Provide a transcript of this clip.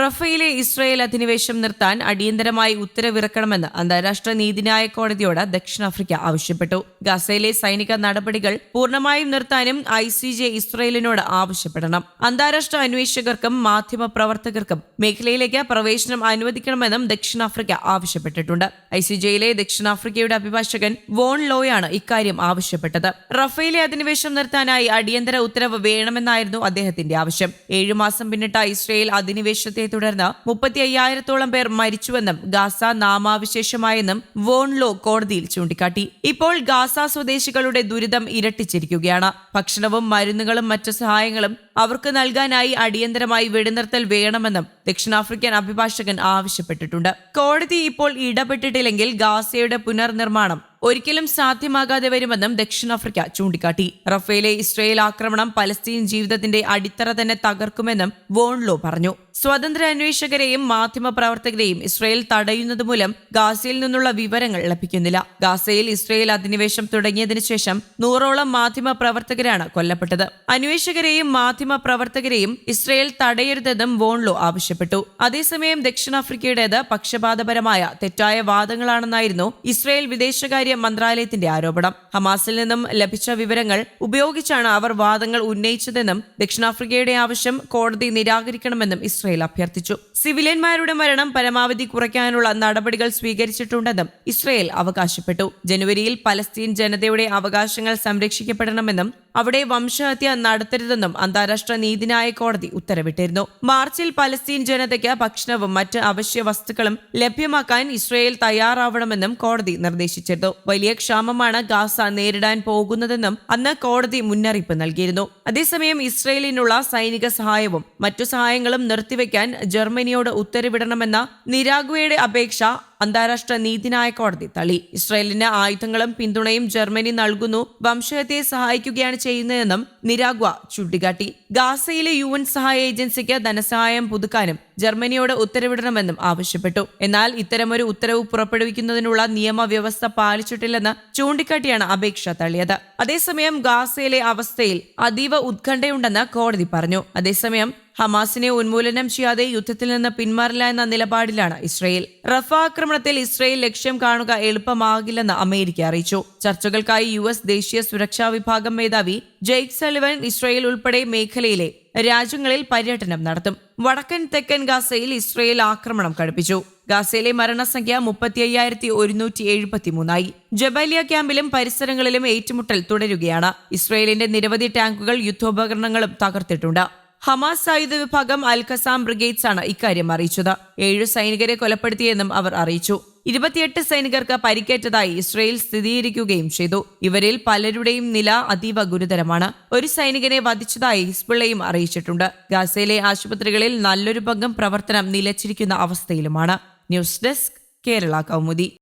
Raffaele Israel അധിനിവേശം നിർത്താൻ അടിയന്തരമായി ഉത്തരവിറക്കണമെന്ന് അന്താരാഷ്ട്ര നീതിന്യായ കോടതിയോട് ദക്ഷിണാഫ്രിക്ക ആവശ്യപ്പെട്ടു. ഗസയിലെ സൈനിക നടപടികൾ പൂർണമായും നിർത്താനും ഐ സി ജെ ഇസ്രായേലിനോട് ആവശ്യപ്പെടണം. അന്താരാഷ്ട്ര അന്വേഷകർക്കും മാധ്യമ പ്രവർത്തകർക്കും മേഖലയിലേക്ക് പ്രവേശനം അനുവദിക്കണമെന്നും ദക്ഷിണാഫ്രിക്ക ആവശ്യപ്പെട്ടിട്ടുണ്ട്. ഐ സി ജെയിലെ ദക്ഷിണാഫ്രിക്കയുടെ അഭിഭാഷകൻ വോൺ ലോയാണ് ഇക്കാര്യം ആവശ്യപ്പെട്ടത്. റഫേലെ അധിനിവേശം നിർത്താനായി അടിയന്തര ഉത്തരവ് വേണമെന്നായിരുന്നു അദ്ദേഹത്തിന്റെ ആവശ്യം. ഏഴു മാസം പിന്നിട്ട ഇസ്രയേൽ അധിനിവേശത്തെ തുടർന്ന് മുപ്പത്തി അയ്യായിരത്തോളം പേർ മരിച്ചുവെന്നും ഗാസ നാമാവിശേഷമായെന്നും വോൺലോ കോടതിയിൽ ചൂണ്ടിക്കാട്ടി. ഇപ്പോൾ ഗാസ സ്വദേശികളുടെ ദുരിതം ഇരട്ടിച്ചിരിക്കുകയാണ്. ഭക്ഷണവും മരുന്നുകളും മറ്റു സഹായങ്ങളും അവർക്ക് നൽകാനായി അടിയന്തരമായി വെടിനിർത്തൽ വേണമെന്നും ദക്ഷിണാഫ്രിക്കൻ അഭിഭാഷകൻ ആവശ്യപ്പെട്ടിട്ടുണ്ട്. കോടതി ഇപ്പോൾ ഇടപെട്ടിട്ടില്ലെങ്കിൽ ഗാസയുടെ പുനർനിർമ്മാണം ഒരിക്കലും സാധ്യമാകാതെ വരുമെന്നും ദക്ഷിണാഫ്രിക്ക ചൂണ്ടിക്കാട്ടി. റഫേലെ ഇസ്രയേൽ ആക്രമണം പലസ്തീൻ ജീവിതത്തിന്റെ അടിത്തറ തന്നെ തകർക്കുമെന്നും വോൺലോ പറഞ്ഞു. സ്വതന്ത്ര അന്വേഷകരെയും മാധ്യമപ്രവർത്തകരെയും ഇസ്രയേൽ തടയുന്നത് മൂലം ഗാസയിൽ നിന്നുള്ള വിവരങ്ങൾ ലഭിക്കുന്നില്ല. ഗാസയിൽ ഇസ്രയേൽ അധിനിവേശം തുടങ്ങിയതിനു ശേഷം നൂറോളം മാധ്യമപ്രവർത്തകരാണ് കൊല്ലപ്പെട്ടത്. അന്വേഷകരെയും മാധ്യമപ്രവർത്തകരെയും ഇസ്രയേൽ തടയരുതെന്നും വോൺലോ ആവശ്യപ്പെട്ടു. അതേസമയം ദക്ഷിണാഫ്രിക്കയുടേത് പക്ഷപാതപരമായ തെറ്റായ വാദങ്ങളാണെന്നായിരുന്നു ഇസ്രയേൽ വിദേശകാര്യ മന്ത്രാലയത്തിന്റെ ആരോപണം. ഹമാസിൽ നിന്നും ലഭിച്ച വിവരങ്ങൾ ഉപയോഗിച്ചാണ് അവർ വാദങ്ങൾ ഉന്നയിച്ചതെന്നും ദക്ഷിണാഫ്രിക്കയുടെ ആവശ്യം കോടതി നിരാകരിക്കണമെന്നും ഇസ്രയേൽ അഭ്യർത്ഥിച്ചു. സിവിലിയന്മാരുടെ മരണം പരമാവധി കുറയ്ക്കാനുള്ള നടപടികൾ സ്വീകരിച്ചിട്ടുണ്ടെന്നും ഇസ്രയേൽ അവകാശപ്പെട്ടു. ജനുവരിയിൽ പലസ്തീൻ ജനതയുടെ അവകാശങ്ങൾ സംരക്ഷിക്കപ്പെടണമെന്നും അവിടെ വംശഹത്യ നടത്തരുതെന്നും അന്താരാഷ്ട്ര നീതിന്യായ കോടതി ഉത്തരവിട്ടിരുന്നു. മാർച്ചിൽ പലസ്തീൻ ജനതയ്ക്ക് ഭക്ഷണവും മറ്റ് അവശ്യ വസ്തുക്കളും ലഭ്യമാക്കാൻ ഇസ്രയേൽ തയ്യാറാവണമെന്നും കോടതി നിർദ്ദേശിച്ചിരുന്നു. വലിയ ക്ഷാമമാണ് ഗാസ നേരിടാൻ പോകുന്നതെന്നും അന്ന് കോടതി മുന്നറിയിപ്പ് നൽകിയിരുന്നു. അതേസമയം ഇസ്രയേലിനുള്ള സൈനിക സഹായവും മറ്റു സഹായങ്ങളും നിർത്തിവെക്കാൻ ജർമ്മനിയോട് ഉത്തരവിടണമെന്ന നിരാഗ്വയുടെ അപേക്ഷ അന്താരാഷ്ട്ര നീതിന്യായ കോടതി തള്ളി. ഇസ്രായേലിന് ആയുധങ്ങളും പിന്തുണയും ജർമ്മനി നൽകുന്നു. വംശഹത്യയെ സഹായിക്കുകയാണ് ചെയ്യുന്നതെന്നും നിരാഗ്വ ചൂണ്ടിക്കാട്ടി. ഗാസയിലെ യു എൻ സഹായ ഏജൻസിക്ക് ധനസഹായം പുതുക്കാനും ജർമ്മനിയോട് ഉത്തരവിടണമെന്നും ആവശ്യപ്പെട്ടു. എന്നാൽ ഇത്തരമൊരു ഉത്തരവ് പുറപ്പെടുവിക്കുന്നതിനുള്ള നിയമവ്യവസ്ഥ പാലിച്ചിട്ടില്ലെന്ന് ചൂണ്ടിക്കാട്ടിയാണ് അപേക്ഷ തള്ളിയത്. അതേസമയം ഗാസയിലെ അവസ്ഥയിൽ അതീവ ഉത്കണ്ഠയുണ്ടെന്ന് കോടതി പറഞ്ഞു. അതേസമയം ഹമാസിനെ ഉന്മൂലനം ചെയ്യാതെ യുദ്ധത്തിൽ നിന്ന് പിന്മാറില്ല എന്ന നിലപാടിലാണ് ഇസ്രയേൽ. റഫ ആക്രമണത്തിൽ ഇസ്രയേൽ ലക്ഷ്യം കാണുക എളുപ്പമാകില്ലെന്ന് അമേരിക്ക അറിയിച്ചു. ചർച്ചകൾക്കായി യു എസ് ദേശീയ സുരക്ഷാ വിഭാഗം മേധാവി ജെയ്ക് സലിവൻ ഇസ്രയേൽ ഉൾപ്പെടെ മേഖലയിലെ രാജ്യങ്ങളിൽ പര്യടനം നടത്തും. വടക്കൻ തെക്കൻ ഗാസയിൽ ഇസ്രയേൽ ആക്രമണം കടുപ്പിച്ചു. ഗാസയിലെ മരണസംഖ്യ മുപ്പത്തി അയ്യായിരത്തി ഒരുന്നൂറ്റി എഴുപത്തിമൂന്നായി ജബാലിയ ക്യാമ്പിലും പരിസരങ്ങളിലും ഏറ്റുമുട്ടൽ തുടരുകയാണ്. ഇസ്രയേലിന്റെ നിരവധി ടാങ്കുകൾ യുദ്ധോപകരണങ്ങളും തകർത്തിട്ടുണ്ട്. ഹമാസ് സായുധ വിഭാഗം അൽ ഖസാം ബ്രിഗേഡ്സ് ആണ് ഇക്കാര്യം അറിയിച്ചത്. ഏഴ് സൈനികരെ കൊലപ്പെടുത്തിയെന്നും അവർ അറിയിച്ചു. ഇരുപത്തിയെട്ട് സൈനികർക്ക് പരിക്കേറ്റതായി ഇസ്രയേൽ സ്ഥിരീകരിക്കുകയും ചെയ്തു. ഇവരിൽ പലരുടെയും നില അതീവ ഗുരുതരമാണ്. ഒരു സൈനികനെ വധിച്ചതായി ഹിസ്ബുള്ളയും അറിയിച്ചിട്ടുണ്ട്. ഗാസയിലെ ആശുപത്രികളിൽ നല്ലൊരു പങ്കും പ്രവർത്തനം നിലച്ചിരിക്കുന്ന അവസ്ഥയിലുമാണ്. News desk Kerala Kaumudi.